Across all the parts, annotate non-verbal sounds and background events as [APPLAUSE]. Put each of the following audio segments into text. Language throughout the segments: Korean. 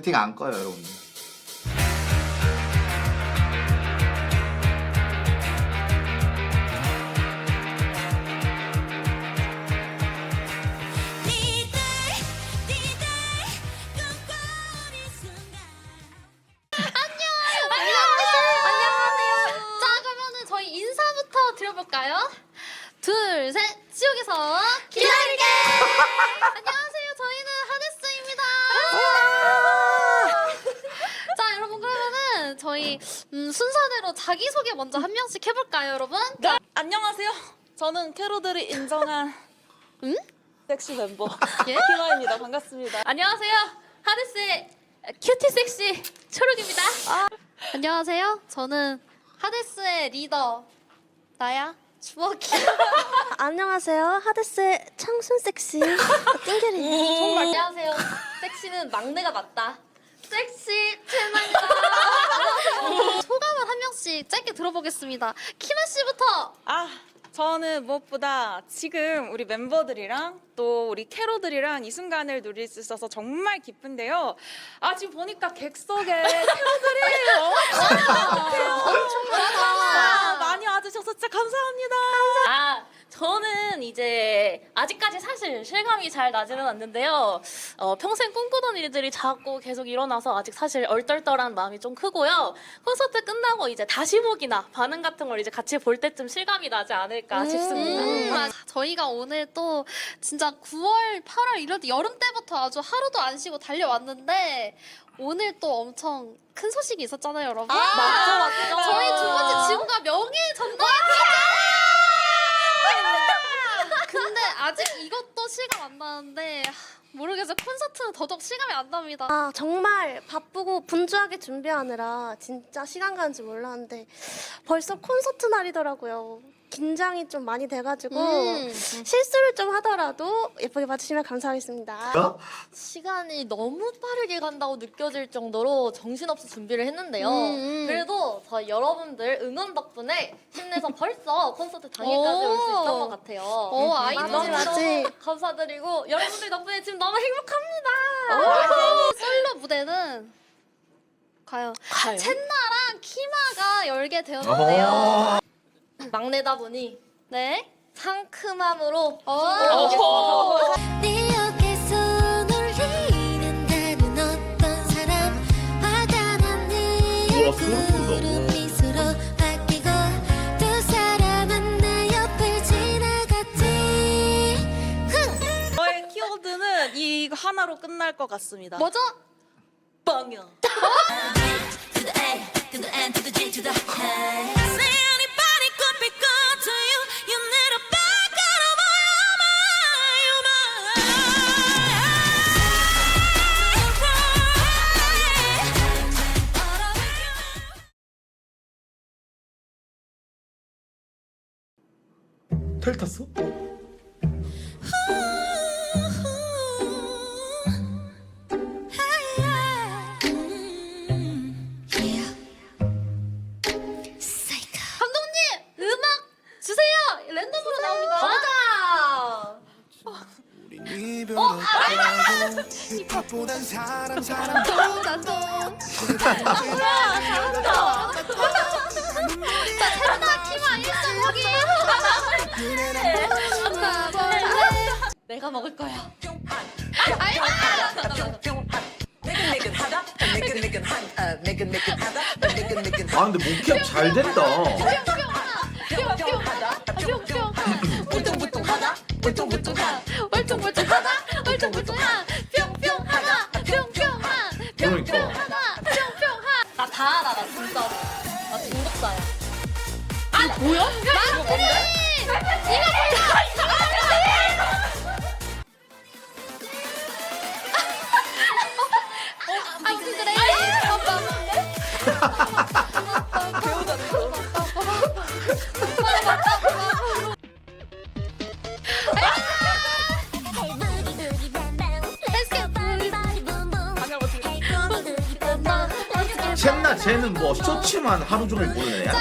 채팅 안 꺼요 여러분들. 안녕하세요. 자, 그러면은 저희 인사부터 드려볼까요? 둘, 셋. 지옥에서 기다릴게. [LAUGHS] 안녕하세요. 저희 음, 순서대로 자기 소개 먼저 한 명씩 해볼까요, 여러분? 네, 안녕하세요. 저는 캐로들이 인정한 [LAUGHS] 응? 섹시 멤버 [LAUGHS] 예? 키마입니다. 반갑습니다. 안녕하세요. 하데스의 큐티 섹시 초록입니다. 안녕하세요. 저는 하데스의 리더 나야 주먹이. [LAUGHS] 안녕하세요. 하데스의 청순 섹시 띵결이. 정말 안녕하세요. 섹시는 막내가 맞다. 섹시 채널입니다. [LAUGHS] 소감을 한 명씩 짧게 들어보겠습니다. 키마 씨부터. 아, 저는 무엇보다 지금 우리 멤버들이랑 또 우리 캐로들이랑 이 순간을 누릴 수 있어서 정말 기쁜데요. 아, 지금 보니까 객석에 캐로들이 [LAUGHS] 엄청 많아. 많이 와주셔서 진짜 감사합니다. 아, 저는 이제 아직까지 사실 실감이 잘 나지는 않는데요. 어, 평생 꿈꾸던 일들이 자꾸 계속 일어나서 아직 사실 얼떨떨한 마음이 좀 크고요. 콘서트 끝나고 이제 다시 보기나 반응 같은 걸 이제 같이 볼 때쯤 실감이 나지 않을까 싶습니다. 음, 맞아. 저희가 오늘 또 진짜 9월, 8월 이럴 때 여름 때부터 아주 하루도 안 쉬고 달려왔는데 오늘 또 엄청 큰 소식이 있었잖아요, 여러분. 맞죠, 맞죠. 저희 두 번째 지구가 명예 전당 근데 아직 이것도 실감 안 나는데 하, 모르겠어요. 콘서트는 더더욱 실감이 안 납니다. 아 정말 바쁘고 분주하게 준비하느라 진짜 시간 가는 줄 몰랐는데 벌써 콘서트 날이더라고요. 긴장이 좀 많이 돼가지고 음. 실수를 좀 하더라도 예쁘게 봐주시면 감사하겠습니다. 어? 시간이 너무 빠르게 간다고 느껴질 정도로 정신없이 준비를 했는데요. 음, 음. 그래도 저희 여러분들 응원 덕분에 힘내서 [LAUGHS] 벌써 콘서트 당일까지 올 수 있던 것 같아요. 어, 아이들 맞지, 맞지. 감사드리고 여러분들 덕분에 지금 너무 행복합니다. 솔로 무대는 과연? 첸나랑 키마가 열게 되었는데요. 어. 막내다 보니 네. 상큼함으로 어. 네 옆에서 놀리는 다른 어떤 사람 화장한 네 우와, 소름 돋아. 얼굴은 미소로 바뀌고 두 사람은 내 옆을 지나갔지 흥! 저의 키워드는 이거 하나로 끝날 것 같습니다. 뭐죠? 뻥이요. To the A, to the N, to the G, to the K 텔 탔어? 감독님 음악 주세요. 랜덤으로 나옵니다. 가자. 힙합보단 사람 사람 짠짠. 자, 첸나 키마 1.5기. 내가 먹을 거야. 아 근데 모캡 잘 된다. 울퉁불퉁하다. 울퉁불퉁하. 울퉁불퉁하다. 울퉁불퉁 쇼츠만 하루 종일 보는 애야?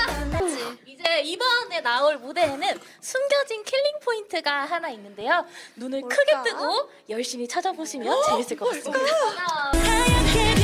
이제 이번에 나올 무대에는 숨겨진 킬링 포인트가 하나 있는데요. 눈을 크게 뜨고 열심히 찾아보시면 재밌을 것 같습니다. 하얗게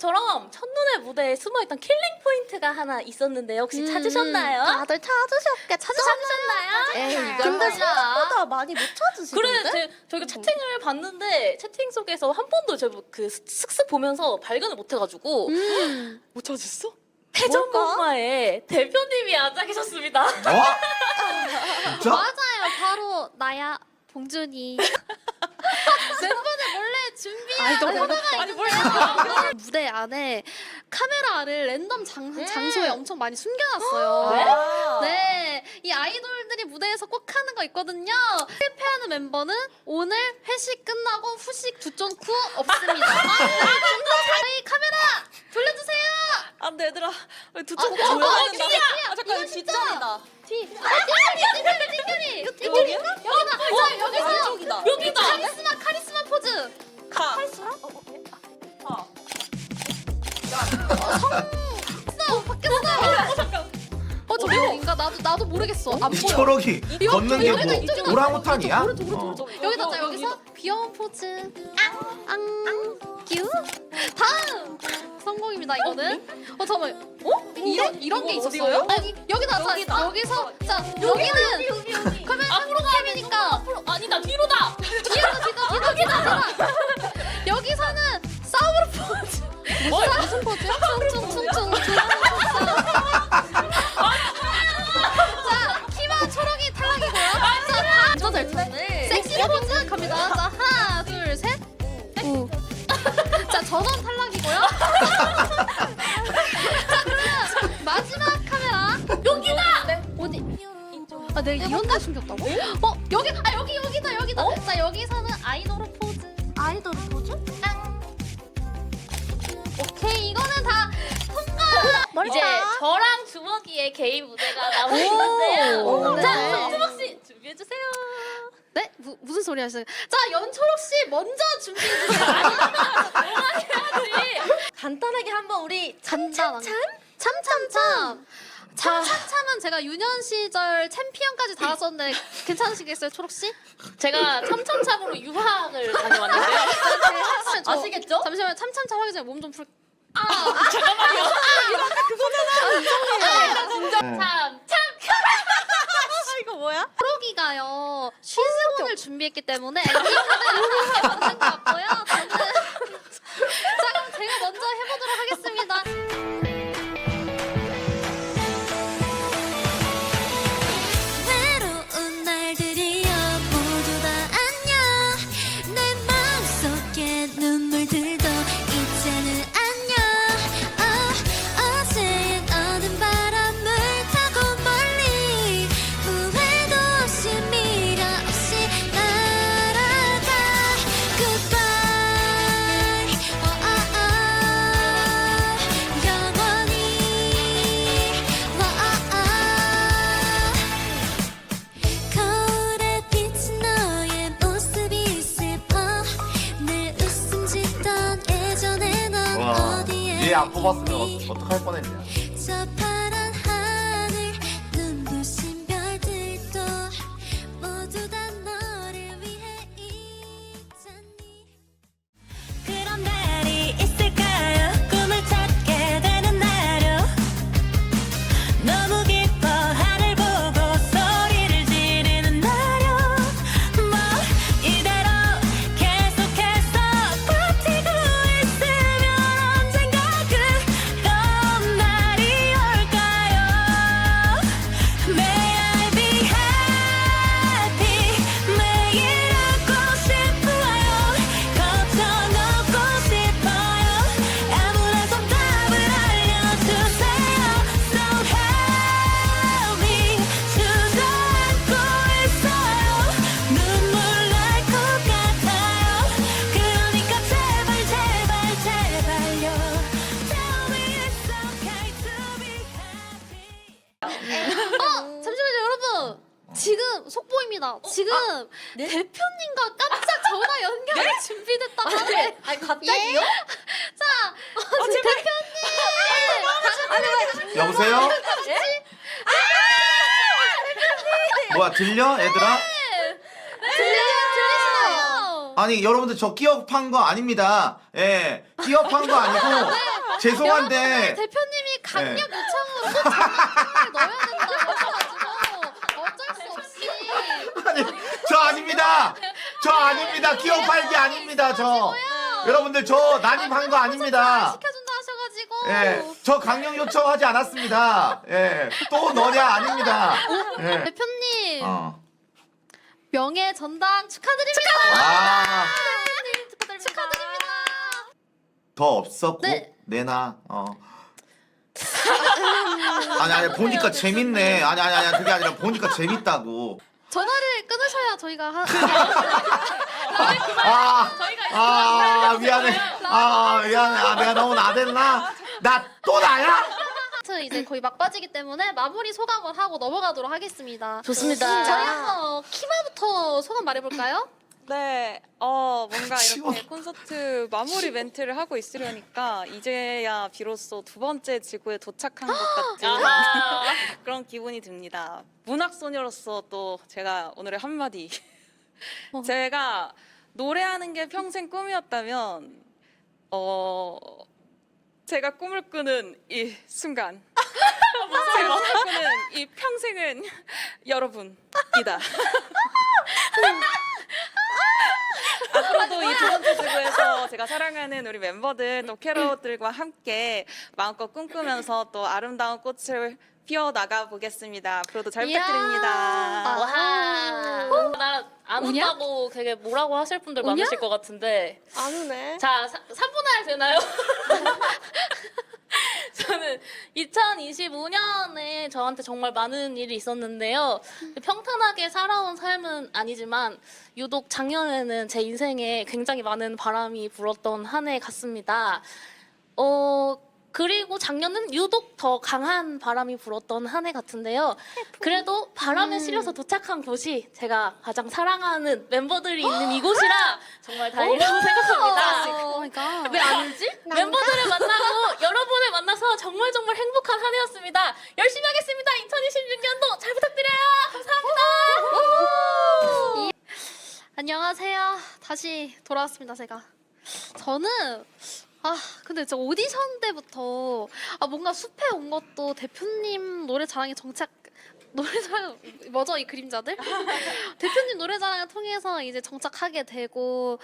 것처럼 첫눈의 무대에 숨어있던 킬링 포인트가 하나 있었는데요. 혹시 찾으셨나요? 다들 찾으셨게 찾으셨나요? 에이, 근데 생각보다 많이 못 찾으시던데? 그래, 제, 저희가 채팅을 봤는데 채팅 속에서 한 번도 제가 그 슥슥 보면서 발견을 못해가지고 [GASPS] 못 찾았어? 회전목마에 대표님이 앉아 계셨습니다. 어? 맞아요. 바로 나야 봉준이. [LAUGHS] 멤버들 몰래 준비한 코너가 아니 뭘 있는데요. 무대 안에 카메라를 랜덤 장, 장소에 엄청 많이 숨겨놨어요. 아. 네, 이 아이돌들이 무대에서 꼭 하는 거 있거든요. 실패하는 멤버는 오늘 회식 끝나고 후식 두쪽 후 없습니다. 아, 저희 카메라 돌려주세요. 안돼 얘들아 두쪽 아, 어, 된다. 뒤야. 아 잠깐 이거 뒷전이다. 뒤. 아, 찐별이, 찐별이. 찐별이. 여기다. 자, 여기서 왼쪽이다. 여기다. 카리스마, 카리스마 포즈. 가. 어, 가. 바뀌었어. 어, 저 인가 나도 나도 모르겠어. 안 이 보여. 초록이 걷는 게 여기다, 뭐 이쪽으로. 오랑우탄이야? 오른쪽, 오른쪽, 어. 오른쪽. 여기다 자 여기서 귀여운 포즈. 앙, 큐. 다음 성공입니다 이거는. 어 잠깐만. 어? 이런 이런 게 이거 있었어요? 어디요? 아니 여기다 자 여기다. 여기서 자 여기는 그러면 앞으로 가면이니까 앞으로 아니다 뒤로다. 뒤로 뒤로 뒤로 뒤로 여기서는 싸움으로 포즈. 무슨 포즈? 아 내가 이런 데 숨겼다고? 어 여기 아 여기 여기다 여기다. 자 여기서는 아이돌 포즈. 아이돌 포즈? 오케이 이거는 다 통과. 이제 저랑 주먹이의 개인 무대가 남아 있는데요. 오. 자, 네. 주먹 씨 준비해 주세요. 네 무, 무슨 소리 하시는? 자 연초록 씨 먼저 준비해 주세요. [LAUGHS] 간단하게 한번 우리 참참참 참참참 참참참은 제가 유년 시절 챔피언까지 달았었는데 괜찮으시겠어요 초록 씨? 제가 참참참으로 유학을 다녀왔는데요. [LAUGHS] 아시겠죠? 잠시만 참참참 하기 전에 몸 좀 풀. 네. 참, 참. 이거 뭐야? 초록이가요 쉬즈본을 준비했기 때문에 엔딩카드 이렇게 만든 것 같고요. 저는 얘 안 뽑았으면 어떡할 뻔했냐. 아니 갑자기요? [LAUGHS] 자, 대표님! 여보세요? 뭐야 들려 얘들아? 들려, 들리시나요? 아니 여러분들 저 기업한 거 아닙니다. 예, 기업한 거 아니고 죄송한데 대표님이 강력 네. 요청으로 꼭 전화를 넣어야 된다고 하셔가지고 어쩔 수 없이 아니 저 아닙니다. 저 아닙니다. 게 아닙니다. 저 여러분들 저 난입한 거 아닙니다. 시켜준다 하셔가지고 예, 저 강력 요청하지 않았습니다. 예, 또 너냐 아닙니다. 예. 대표님 어. 명예 전당 축하드립니다. 아, 축하드립니다. 더 없어 곧 네. 내놔. 어. [LAUGHS] 아니 아니 보니까 재밌네. 아니 아니 아니 그게 아니라 보니까 재밌다고. 전화를 끊으셔야 저희가 하, [LAUGHS] 아, 아 미안해. 아 미안해. 아 내가 너무 나댔나? 나 또 나야? 아무튼 이제 거의 막바지기 때문에 마무리 소감을 하고 넘어가도록 하겠습니다. 좋습니다. 저희 한번 키마부터 소감 말해볼까요? 네, 어 뭔가. 이렇게 콘서트 마무리 멘트를 하고 있으려니까 이제야 비로소 두 번째 지구에 도착한 것 같은 아하. [LAUGHS] 그런 기분이 듭니다. 문학 소녀로서 또 제가 오늘의 한마디. 어. 제가 노래하는 게 평생 꿈이었다면 어 제가 꿈을 꾸는 이 순간 제가 꿈을 꾸는 이 평생은 여러분이다. [LAUGHS] 앞으로도 이 두 번째 지구에서 제가 사랑하는 우리 멤버들 또 캐럿들과 함께 마음껏 꿈꾸면서 또 아름다운 꽃을 피워 나가 보겠습니다. 앞으로도 잘 이야. 부탁드립니다. 와. 나안 우냐? 온다고 되게 뭐라고 하실 분들 우냐? 많으실 것 같은데. 안 우네. 자, 3분할 되나요? [LAUGHS] 저는 2025년에 저한테 정말 많은 일이 있었는데요. 평탄하게 살아온 삶은 아니지만 유독 작년에는 제 인생에 굉장히 많은 바람이 불었던 한 해 같습니다. 어, 그리고 작년은 유독 더 강한 바람이 불었던 한 해 같은데요. 그래도 바람에 실려서 도착한 곳이 제가 가장 사랑하는 멤버들이 있는 이곳이라 [GASPS] 정말 다행이라고 생각합니다. 오 마이 갓. 왜안 울지? [LAUGHS] 멤버들을 만나고 여러분을 만나서 정말 정말 행복한 한 해였습니다. 열심히 하겠습니다. 2026년도 잘 부탁드려요. 감사합니다. [LAUGHS] 안녕하세요. 다시 돌아왔습니다, 제가. 저는 아 근데 저 오디션 때부터 아 뭔가 숲에 온 것도 대표님 노래 자랑에 정착 [LAUGHS] 노래자랑 뭐죠 이 그림자들 [LAUGHS] 대표님 노래자랑을 통해서 이제 정착하게 되고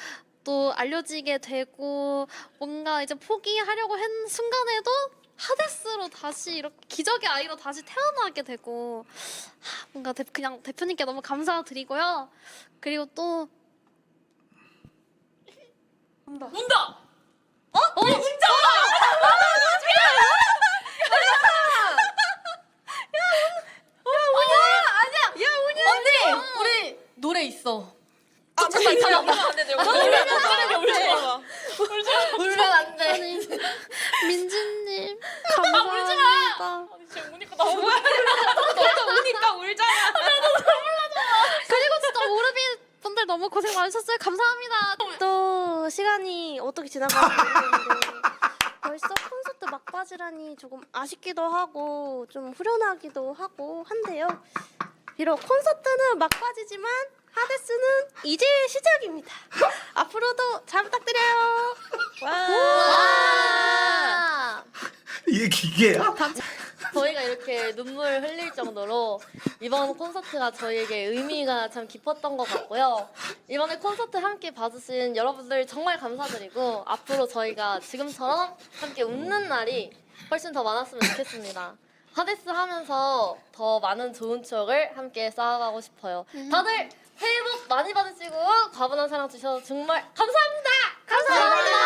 또 알려지게 되고 뭔가 이제 포기하려고 한 순간에도 하데스로 다시 이렇게 기적의 아이로 다시 태어나게 되고 하, 뭔가 대, 그냥 대표님께 너무 감사드리고요 그리고 또 운다. 언니 우리 노래 있어. 아, 잠깐 잠깐 안 돼. 울면 울지 마. 울면 안 돼. 아니 민지님 감사합니다 아니 지금 우니까 너무 뭐야? 우니까 울잖아. 그리고 진짜 오르비 분들 너무 고생 많으셨어요 감사합니다 또 시간이 어떻게 지나가는지 모르겠는데 벌써 콘서트 막바지라니 조금 아쉽기도 하고 좀 후련하기도 하고 한데요. 비록 콘서트는 막바지지만 하데스는 이제 시작입니다. [LAUGHS] 앞으로도 잘 부탁드려요. 와 이게 기계야? 저희가 이렇게 눈물 흘릴 정도로 이번 콘서트가 저희에게 의미가 참 깊었던 것 같고요. 이번에 콘서트 함께 봐주신 여러분들 정말 감사드리고 앞으로 저희가 지금처럼 함께 웃는 날이 훨씬 더 많았으면 좋겠습니다. 하데스 하면서 더 많은 좋은 추억을 함께 쌓아가고 싶어요. 다들 새해 복 많이 받으시고 과분한 사랑 주셔서 정말 감사합니다. 감사합니다.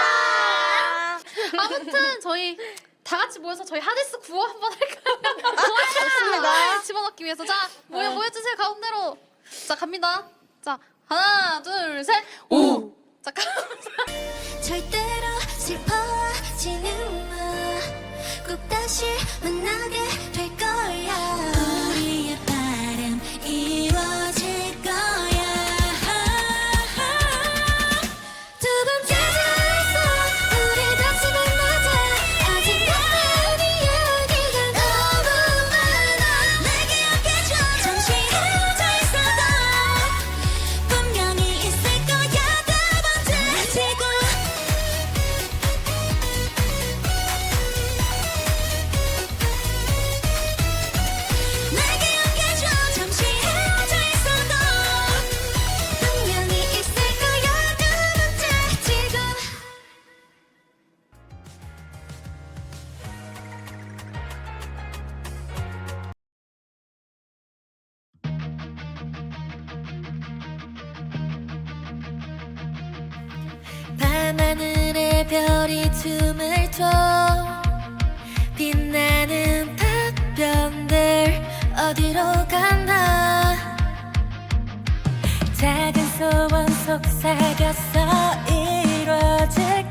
아무튼 저희 다 같이 모여서 저희 하데스 구호 한번 할까요? 좋습니다. [LAUGHS] 집어넣기 위해서 자 모여 모여 주세요 가운데로 자 갑니다 자 하나 둘 셋오 잠깐 절대 다시 만나게 간다 작은 소원 속삭였어 이뤄질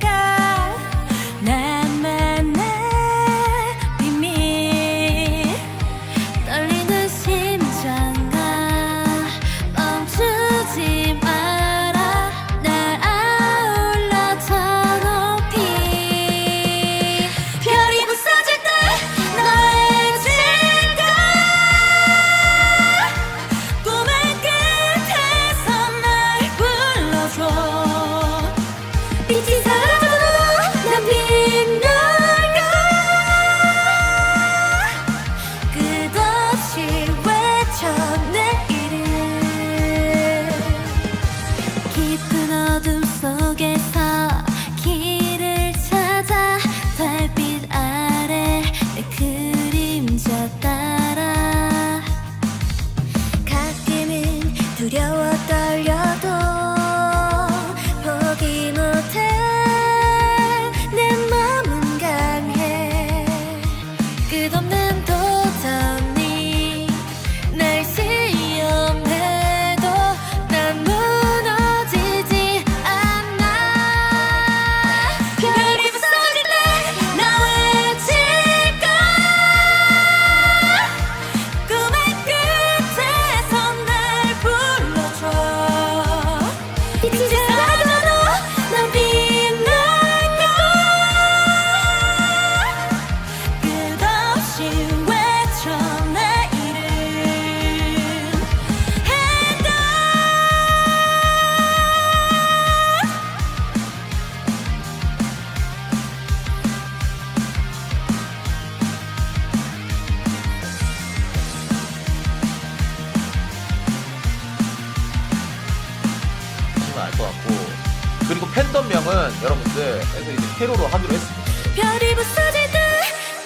팬덤명은 여러분들 그래서 이제 캐로로 하기로 했습니다. 별이 부서질 듯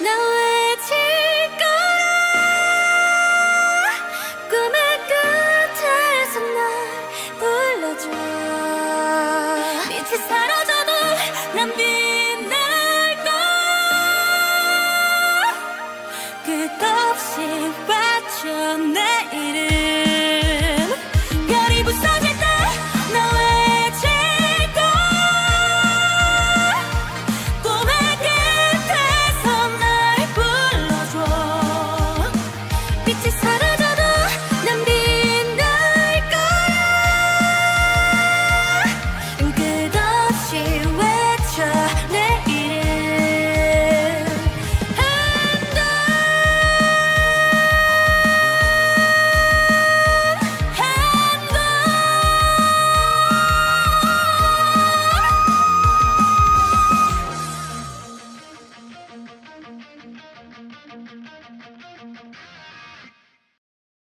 너의 질거라 꿈의 끝에서 날 불러줘. 빛이 사라져도 난 빛날 거 끝없이 빠져